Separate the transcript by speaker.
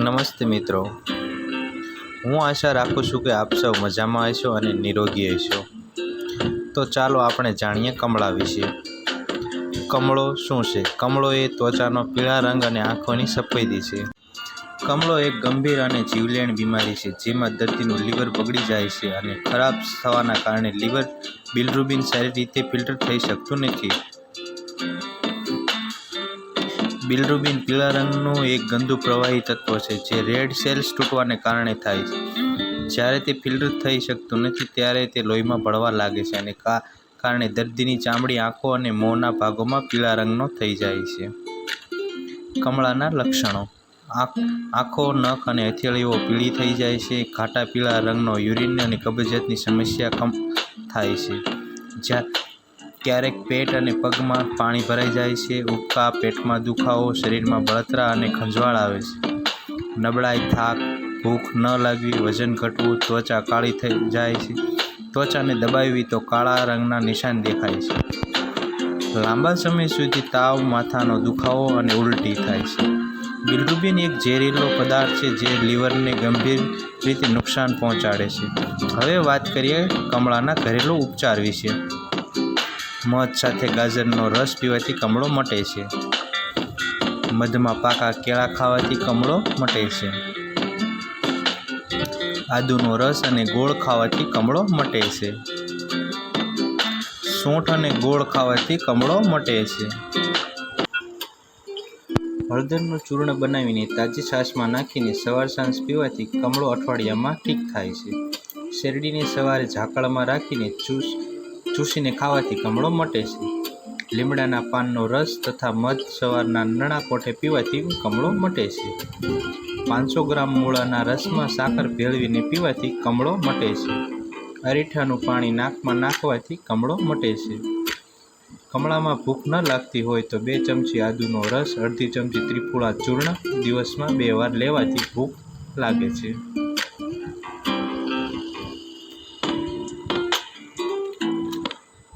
Speaker 1: નમસ્તે મિત્રો. હું આશા રાખું છું કે આપ સૌ મજામાં હશો અને નિરોગી હશો. તો ચાલો આપણે જાણીએ કમળા વિશે. કમળો શું છે? કમળો એ ત્વચાનો પીળા રંગ અને આંખોની સફેદી છે. કમળો એક ગંભીર અને જીવલેણ બીમારી છે, જેમાં દર્દીનું લીવર બગડી જાય છે અને ખરાબ થવાના કારણે લીવર બિલરૂબિન સારી રીતે ફિલ્ટર થઈ શકતું નથી. બિલરુબિન પીળા રંગનું એક ગંદુ પ્રવાહી તત્વ છે, જે રેડ સેલ્સ તૂટવાને કારણે થાય છે. જ્યારે તે ફિલ્ટર થઈ શકતું નથી, ત્યારે તે લોહીમાં ભળવા લાગે છે અને કા, કારણે દર્દીની ચામડી, આંખો અને મોંના ભાગોમાં પીળા રંગનો થઈ જાય છે. કમળાના લક્ષણો. આંખ નખ અને હથેળીઓ પીળી થઈ જાય છે. ઘાટા પીળા રંગનો યુરિન અને કબજિયાતની સમસ્યા કમ થાય છે. જ્યાં ક્યારેક પેટ અને પગમાં પાણી ભરાઈ જાય છે, ઉબકા પેટમાં દુખાવો, શરીરમાં બળતરા અને ખંજવાળ આવે છે. નબળાઈ, થાક, ભૂખ ન લાગવી, વજન ઘટવું, ત્વચા કાળી થઈ જાય છે. ત્વચાને દબાવી તો કાળા રંગના નિશાન દેખાય છે. લાંબા સમય સુધી તાવ, માથાનો દુખાવો અને ઉલટી થાય છે. બિલરુબિન એક ઝેરીલો પદાર્થ છે જે લીવરને ગંભીર રીતે નુકસાન પહોંચાડે છે. હવે વાત કરીએ કમળાના ઘરેલું ઉપચાર વિશે. મધ સાથે ગાજરનો રસ પીવાથી કમળો મટે છે. મધમાં પાકા કેળા ખાવાથી કમળો મટે છે. આદુનો રસ અને ગોળ ખાવાથી કમળો મટે છે. સૂંઠ અને ગોળ ખાવાથી કમળો મટે છે. હળદરનું ચૂર્ણ બનાવીને તાજી છાશમાં નાખીને સવાર સાંજ પીવાથી કમળો અઠવાડિયામાં ઠીક થાય છે. શેરડીને સવારે ઝાકળમાં રાખીને ચૂસ ચૂસીને ખાવાથી કમળો મટે છે. લીમડાના પાનનો રસ તથા મધ સવારના નણા કોઠે પીવાથી કમળો મટે છે. પાંચસો ગ્રામ મૂળાના રસમાં સાકર ભેળવીને પીવાથી કમળો મટે છે. અરીઠાનું પાણી નાકમાં નાખવાથી કમળો મટે છે. કમળામાં ભૂખ ન લાગતી હોય તો બે ચમચી આદુનો રસ, અડધી ચમચી ત્રિફુળા ચૂર્ણ દિવસમાં બે વાર લેવાથી ભૂખ લાગે છે.